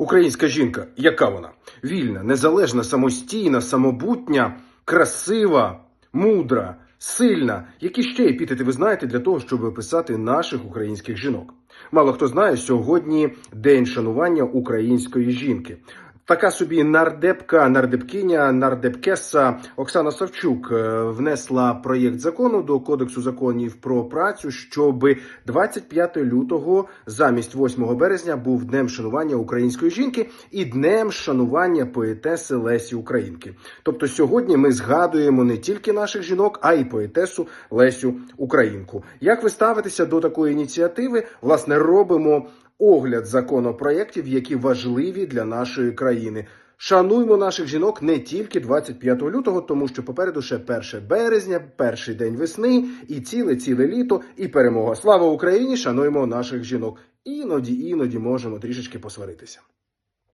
Українська жінка, яка вона? Вільна, незалежна, самостійна, самобутня, красива, мудра, сильна. Які ще епітети ви знаєте для того, щоб описати наших українських жінок? Мало хто знає, сьогодні день шанування української жінки. Така собі нардепка, нардепкиня, нардепкеса Оксана Савчук е, внесла проєкт закону до Кодексу законів про працю, щоб 25 лютого замість 8 березня був днем шанування української жінки і днем шанування поетеси Лесі Українки. Тобто сьогодні ми згадуємо не тільки наших жінок, а й поетесу Лесю Українку. Як ви ставитеся до такої ініціативи? Власне, робимо огляд законопроєктів, які важливі для нашої країни. Шануймо наших жінок не тільки 25 лютого, тому що попереду ще 1 березня, перший день весни і ціле ціле літо, і перемога. Слава Україні! Шануємо наших жінок. Іноді, іноді можемо трішечки посваритися.